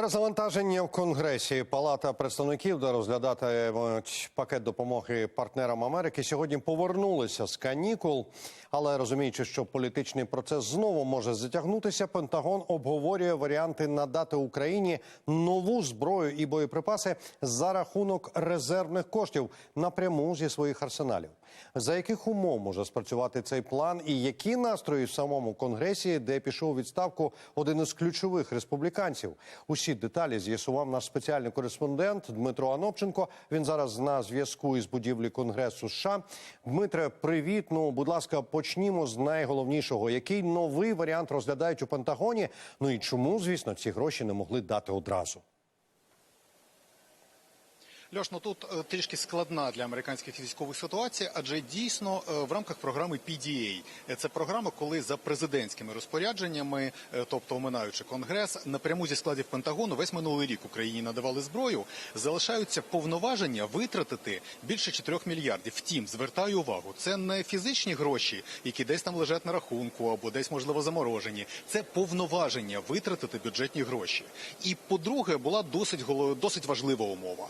Перезавантаження в Конгресі Палата представників, де розглядатимуть пакет допомоги партнерам Америки, сьогодні повернулися з канікул. Але розуміючи, що політичний процес знову може затягнутися, Пентагон обговорює варіанти надати Україні нову зброю і боєприпаси за рахунок резервних коштів напряму зі своїх арсеналів. За яких умов може спрацювати цей план, і які настрої в самому конгресі, де пішов відставку один із ключових республіканців? Усі деталі з'ясував наш спеціальний кореспондент Дмитро Анопченко. Він зараз на зв'язку із будівлі Конгресу США. Дмитре, привіт. Ну, будь ласка, почнімо з найголовнішого. Який новий варіант розглядають у Пентагоні? Ну і чому, звісно, ці гроші не могли дати одразу? Льош, ну тут е, трішки складна для американських військових ситуація, адже дійсно е, в рамках програми PDA, е, це програма, коли за президентськими розпорядженнями, тобто оминаючи конгрес, напряму зі складів Пентагону весь минулий рік Україні надавали зброю, залишаються повноваження витратити більше 4 мільярдів. Втім, звертаю увагу, це не фізичні гроші, які десь там лежать на рахунку або десь можливо заморожені. Це повноваження витратити бюджетні гроші. І по-друге, була досить досить важлива умова.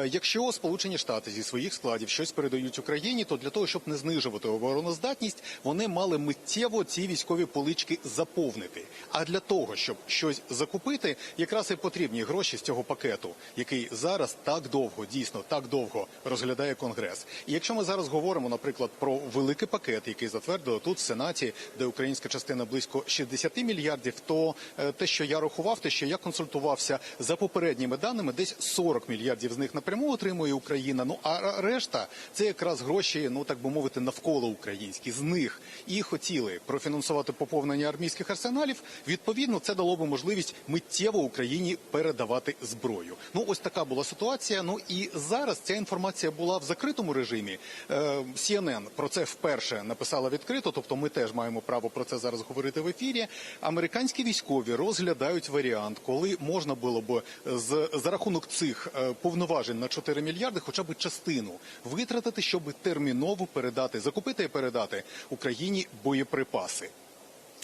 Е, Якщо Сполучені Штати зі своїх складів щось передають Україні, то для того, щоб не знижувати обороноздатність, вони мали миттєво ці військові полички заповнити. А для того, щоб щось закупити, якраз і потрібні гроші з цього пакету, який зараз так довго, дійсно так довго розглядає Конгрес. І якщо ми зараз говоримо, наприклад, про великий пакет, який затвердили тут в Сенаті, де українська частина близько 60 мільярдів, то е, те, що я рахував, те, що я консультувався за попередніми даними, десь 40 мільярдів з них напряму отримує Україна. Ну а решта це якраз гроші, ну так би мовити, навколо українські. З них і хотіли профінансувати поповнення армійських арсеналів. Відповідно, це дало би можливість миттєво Україні передавати зброю. Ну ось така була ситуація. Ну і зараз ця інформація була в закритому режимі. Е, CNN про це вперше написала відкрито, тобто ми теж маємо право про це зараз говорити в ефірі. Американські військові розглядають варіант, коли можна було б з за рахунок цих е, повноважень на 4 мільярди, хоча б частину витратити, щоб терміново передати, закупити і передати Україні боєприпаси.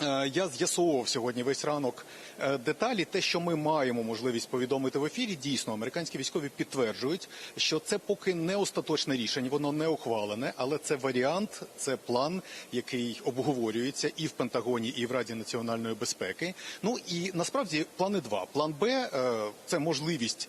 Е, Я з'ясовував сьогодні весь ранок е, деталі. Те, що ми маємо можливість повідомити в ефірі, дійсно американські військові підтверджують, що це поки не остаточне рішення, воно не ухвалене, але це варіант, це план, який обговорюється і в Пентагоні, і в Раді національної безпеки. Ну і насправді плани два. План Б е, це можливість,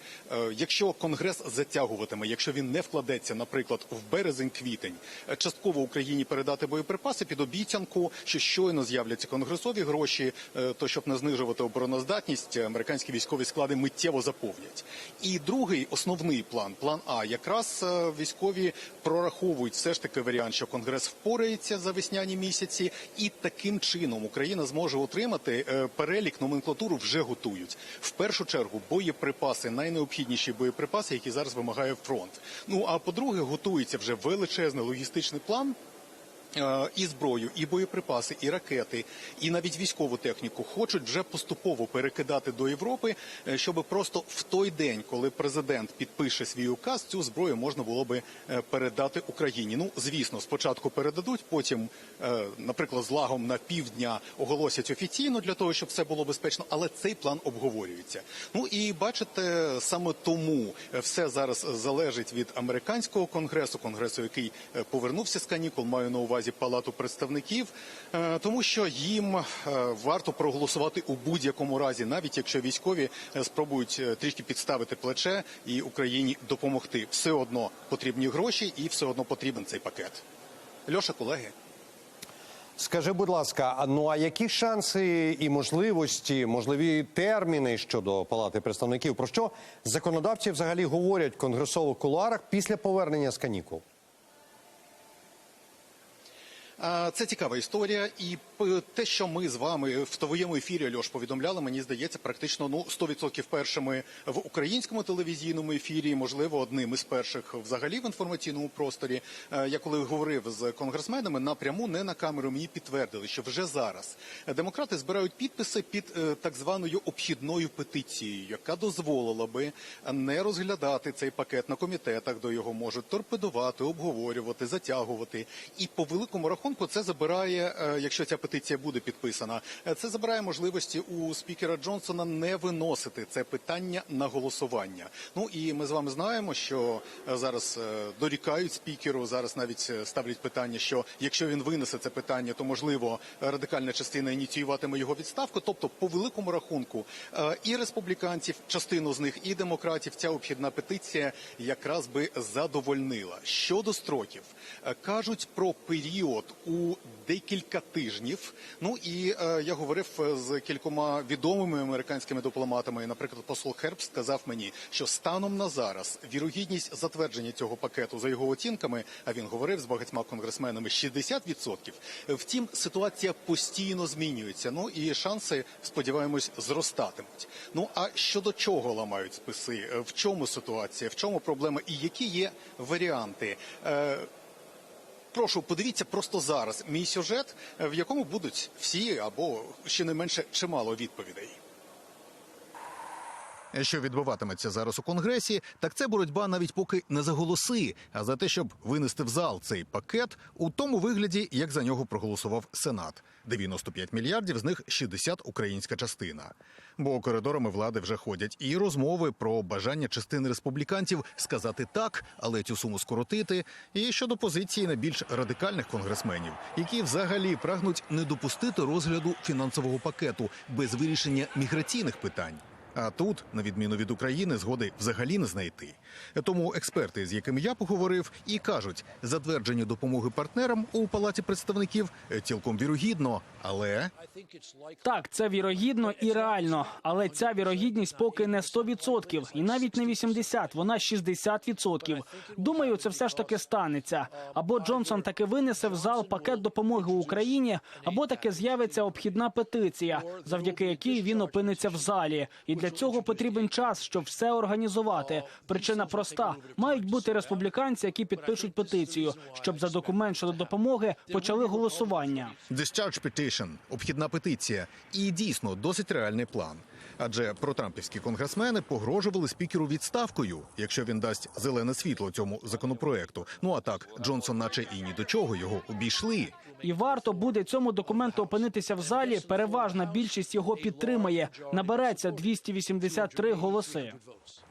якщо конгрес затягуватиме, якщо він не вкладеться, наприклад, в березень-квітень, частково Україні передати боєприпаси під обіцянку, що щойно з'являться конгресові гроші, е, то щоб не знижувати обороноздатність, американські військові склади миттєво заповнять. І другий основний план, план А, якраз е, військові прораховують все ж таки варіант, що конгрес впорається за весняні місяці, і таким чином Україна зможе отримати е, перелік номенклатуру вже готують. В першу чергу боєприпаси, найнеобхідніші боєприпаси, які зараз вимагає фронт. Ну а по-друге, готується вже величезний логістичний план. Е, І зброю, і боєприпаси, і ракети, і навіть військову техніку хочуть вже поступово перекидати до Європи, е, щоб просто в той день, коли президент підпише свій указ, цю зброю можна було би е, передати Україні. Ну звісно, спочатку передадуть, потім, наприклад, з на півдня оголосять офіційно для того, щоб все було безпечно, але цей план обговорюється. Ну і бачите, саме тому все зараз залежить від американського конгресу, конгресу, який повернувся з канікул, маю на увазі палату представників, е, тому що їм е, варто проголосувати у будь-якому разі, навіть якщо військові е, спробують трішки підставити плече і Україні допомогти. Все одно потрібні гроші, і все одно потрібен цей пакет. Льоша, колеги. Скажи, будь ласка, ну а які шанси і можливості, можливі терміни щодо палати представників? Про що законодавці взагалі говорять в конгресових кулуарах після повернення з канікул? Це цікава історія, і те, що ми з вами в твоєму ефірі Льош повідомляли, мені здається, практично ну 100% першими в українському телевізійному ефірі, можливо, одним із перших взагалі в інформаційному просторі. Е, Я коли говорив з конгресменами напряму, не на камеру, мені підтвердили, що вже зараз демократи збирають підписи під е, так званою обхідною петицією, яка дозволила би не розглядати цей пакет на комітетах, де його можуть торпедувати, обговорювати, затягувати. І по великому рахунку рахунку, це забирає, е, якщо ця петиція буде підписана, е, це забирає можливості у спікера Джонсона не виносити це питання на голосування. Ну і ми з вами знаємо, що е, зараз дорікають спікеру. Зараз навіть ставлять питання, що якщо він винесе це питання, то можливо радикальна частина ініціюватиме його відставку. Тобто, по великому рахунку, і республіканців, частину з них, і демократів, ця обхідна петиція якраз би задовольнила. Щодо строків, кажуть про період у декілька тижнів. Ну і е, я говорив е, з кількома відомими американськими дипломатами. Наприклад, посол Херб сказав мені, що станом на зараз вірогідність затвердження цього пакету за його оцінками, а він говорив з багатьма конгресменами 60%. Втім, ситуація постійно змінюється. Ну і шанси, сподіваємось, зростатимуть. Ну а щодо чого ламають списи? Е, В чому ситуація? В чому проблема? І які є варіанти? Е, Прошу, подивіться просто зараз мій сюжет, е, в якому будуть всі або ще не менше чимало відповідей. Що відбуватиметься зараз у конгресі, так це боротьба навіть поки не за голоси, а за те, щоб винести в зал цей пакет у тому вигляді, як за нього проголосував Сенат. 95 мільярдів, з них 60 – українська частина. Бо коридорами влади вже ходять і розмови про бажання частини республіканців сказати так, але цю суму скоротити. І щодо позиції найбільш радикальних конгресменів, які взагалі прагнуть не допустити розгляду фінансового пакету без вирішення міграційних питань. А тут, на відміну від України, згоди взагалі не знайти. Тому експерти, з якими я поговорив, і кажуть, затвердження допомоги партнерам у палаті представників цілком вірогідно, але Так, це вірогідно і реально, але ця вірогідність поки не 100% і навіть не 80%, вона 60%. Думаю, це все ж таки станеться. Або Джонсон таки винесе в зал пакет допомоги Україні, або таки з'явиться обхідна петиція, завдяки якій він опиниться в залі. І для цього потрібен час, щоб все організувати. Причина проста: мають бути республіканці, які підпишуть петицію, щоб за документ щодо допомоги почали голосування. Discharge Petition – обхідна петиція, і дійсно досить реальний план. Адже протрампівські конгресмени погрожували спікеру відставкою, якщо він дасть зелене світло цьому законопроекту. Ну а так Джонсон, наче і ні до чого його обійшли. І варто буде цьому документу опинитися в залі. Переважна більшість його підтримає. Набереться 283 голоси.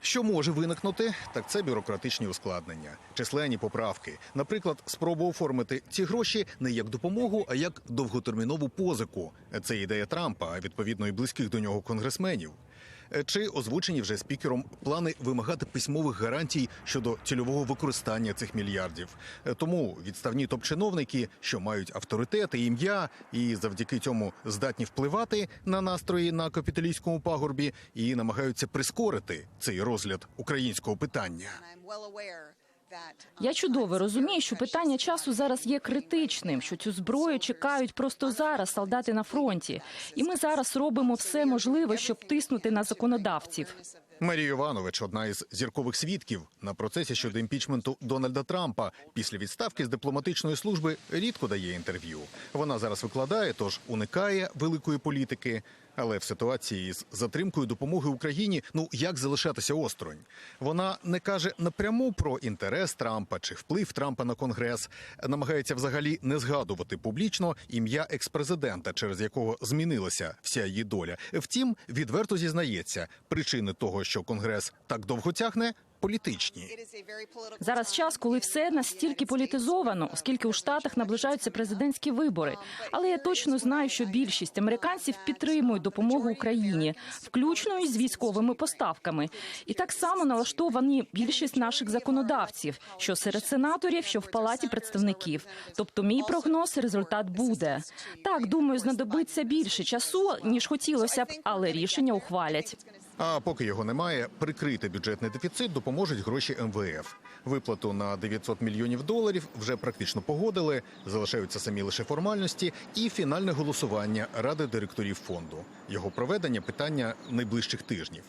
Що може виникнути, так це бюрократичні ускладнення, численні поправки. Наприклад, спробу оформити ці гроші не як допомогу, а як довготермінову позику. Це ідея Трампа, а відповідно і близьких до нього конгресменів. Е, Чи озвучені вже спікером плани вимагати письмових гарантій щодо цільового використання цих мільярдів? Е, Тому відставні топ-чиновники, що мають авторитет і ім'я, і завдяки цьому здатні впливати на настрої на капіталійському пагорбі, і намагаються прискорити цей розгляд українського питання. Я чудово розумію, що питання часу зараз є критичним, що цю зброю чекають просто зараз солдати на фронті, і ми зараз робимо все можливе, щоб тиснути на законодавців. Марія Іванович, одна із зіркових свідків на процесі щодо імпічменту Дональда Трампа, після відставки з дипломатичної служби рідко дає інтерв'ю. Вона зараз викладає, тож уникає великої політики. Але в ситуації з затримкою допомоги Україні, ну як залишатися осторонь? Вона не каже напряму про інтерес Трампа чи вплив Трампа на конгрес, намагається взагалі не згадувати публічно ім'я експрезидента, через якого змінилася вся її доля. Втім, відверто зізнається, причини того, що конгрес так довго тягне, політичні. Зараз час, коли все настільки політизовано, оскільки у штатах наближаються президентські вибори. Але я точно знаю, що більшість американців підтримують допомогу Україні, включно із військовими поставками. І так само налаштовані більшість наших законодавців, що серед сенаторів, що в палаті представників. Тобто, мій прогноз результат буде. Так, думаю, знадобиться більше часу ніж хотілося б, але рішення ухвалять. А поки його немає, прикрити бюджетний дефіцит допоможуть гроші МВФ. Виплату на 900 мільйонів доларів вже практично погодили. Залишаються самі лише формальності і фінальне голосування ради директорів фонду. Його проведення питання найближчих тижнів.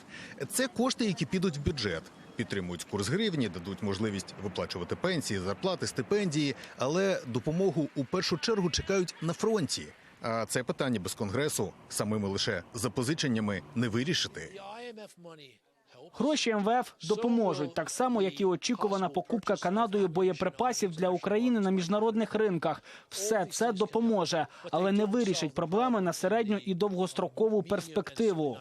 Це кошти, які підуть в бюджет. Підтримують курс гривні, дадуть можливість виплачувати пенсії, зарплати, стипендії, але допомогу у першу чергу чекають на фронті. А це питання без конгресу самими лише запозиченнями не вирішити. Гроші МВФ допоможуть так само, як і очікувана покупка Канадою боєприпасів для України на міжнародних ринках. Все це допоможе, але не вирішить проблеми на середню і довгострокову перспективу.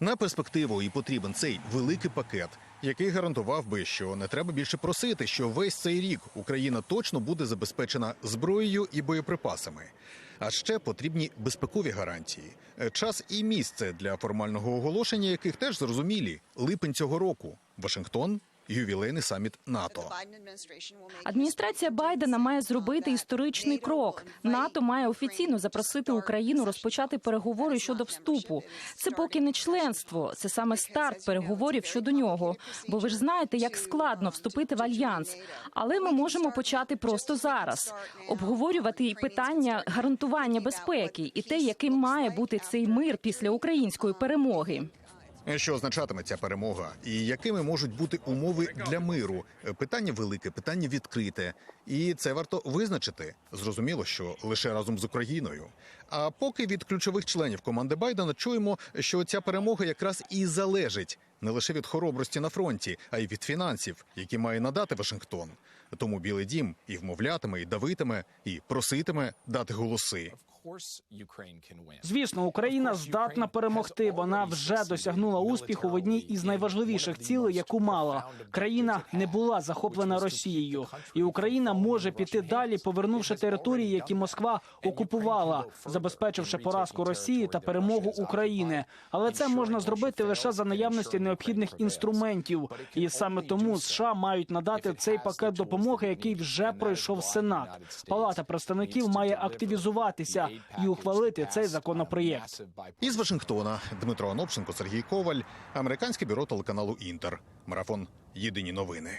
На перспективу і потрібен цей великий пакет, який гарантував би, що не треба більше просити, що весь цей рік Україна точно буде забезпечена зброєю і боєприпасами. А ще потрібні безпекові гарантії, Е, час і місце для формального оголошення, яких теж зрозумілі. Липень цього року. Вашингтон, ювілейний саміт НАТО. Адміністрація Байдена має зробити історичний крок. НАТО має офіційно запросити Україну розпочати переговори щодо вступу. Це поки не членство, це саме старт переговорів щодо нього. Бо ви ж знаєте, як складно вступити в альянс. Але ми можемо почати просто зараз. Обговорювати і питання гарантування безпеки і те, яким має бути цей мир після української перемоги. Що означатиме ця перемога, і якими можуть бути умови для миру? Питання велике, питання відкрите, і це варто визначити. Зрозуміло, що лише разом з Україною. А поки від ключових членів команди Байдена чуємо, що ця перемога якраз і залежить не лише від хоробрості на фронті, а й від фінансів, які має надати Вашингтон. Тому Білий Дім і вмовлятиме, і давитиме, і проситиме дати голоси. Звісно, Україна здатна перемогти. Вона вже досягнула успіху в одній із найважливіших цілей, яку мала. Країна не була захоплена Росією, і Україна може піти далі, повернувши території, які Москва окупувала, забезпечивши поразку Росії та перемогу України. Але це можна зробити лише за наявності необхідних інструментів. І саме тому США мають надати цей пакет допомоги, який вже пройшов Сенат. Палата представників має активізуватися і ухвалити цей законопроєкт. Із Вашингтона Дмитро Анопченко, Сергій Коваль, американське бюро телеканалу Інтер. Марафон Єдині новини.